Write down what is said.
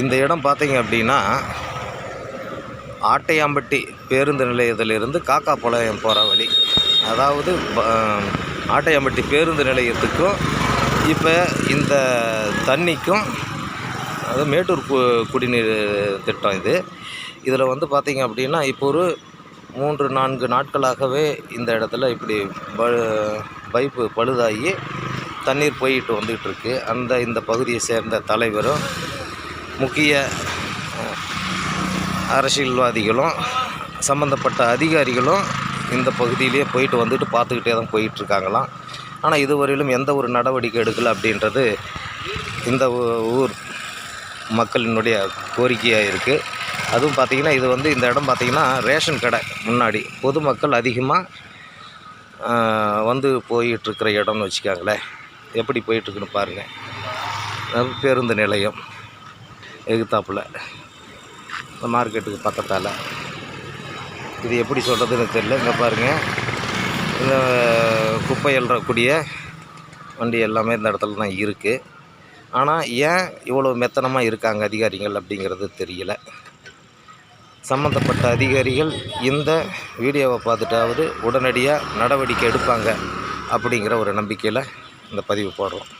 இந்த இடம் பார்த்தீங்க அப்படின்னா ஆட்டையாம்பட்டி பேருந்து நிலையத்திலிருந்து காக்காப்பாளையம் போகிற வழி. அதாவது ஆட்டையாம்பட்டி பேருந்து நிலையத்துக்கும் இப்போ இந்த தண்ணிக்கும் அது மேட்டூர் கு குடிநீர் திட்டம் இது. இதில் வந்து பார்த்தீங்க அப்படின்னா இப்போ ஒரு மூன்று நான்கு நாட்களாகவே இந்த இடத்துல இப்படி ப பைப்பு பழுதாகி தண்ணீர் போயிட்டு வந்துகிட்ருக்கு அந்த இந்த பகுதியை சேர்ந்த தலைவரும் முக்கிய அரசியல்வாதிகளும் சம்மந்தப்பட்ட அதிகாரிகளும் இந்த பகுதியிலேயே போயிட்டு வந்துட்டு பார்த்துக்கிட்டே தான் போயிட்டுருக்காங்களாம். ஆனால் இதுவரையிலும் எந்த ஒரு நடவடிக்கை எடுக்கலை அப்படின்றது இந்த ஊர் மக்களினுடைய கோரிக்கையாக இருக்குது அதுவும் பார்த்திங்கன்னா இது வந்து இந்த இடம் பார்த்திங்கன்னா ரேஷன் கடை முன்னாடி பொதுமக்கள் அதிகமாக வந்து போயிட்டுருக்கிற இடம்னு வச்சுக்காங்களேன். எப்படி போயிட்டுருக்குன்னு பாருங்கள் அது பேருந்து நிலையம். எகுத்தாப்புல. இந்த மார்க்கெட்டுக்கு பக்கத்தால். இது எப்படி சொல்கிறதுன்னு தெரியல. இங்கே பாருங்கள் இந்த குப்பை எல்லக்கூடிய வண்டி எல்லாமே இந்த இடத்துல தான் இருக்குது ஆனால் ஏன் இவ்வளோ மெத்தனமாக இருக்காங்க அதிகாரிகள் அப்படிங்கிறது தெரியல. சம்மந்தப்பட்ட அதிகாரிகள் இந்த வீடியோவை பார்த்துட்டாவது உடனடியாக நடவடிக்கை எடுப்பாங்க அப்படிங்கிற ஒரு நம்பிக்கையில் இந்த பதிவு போடுறோம்.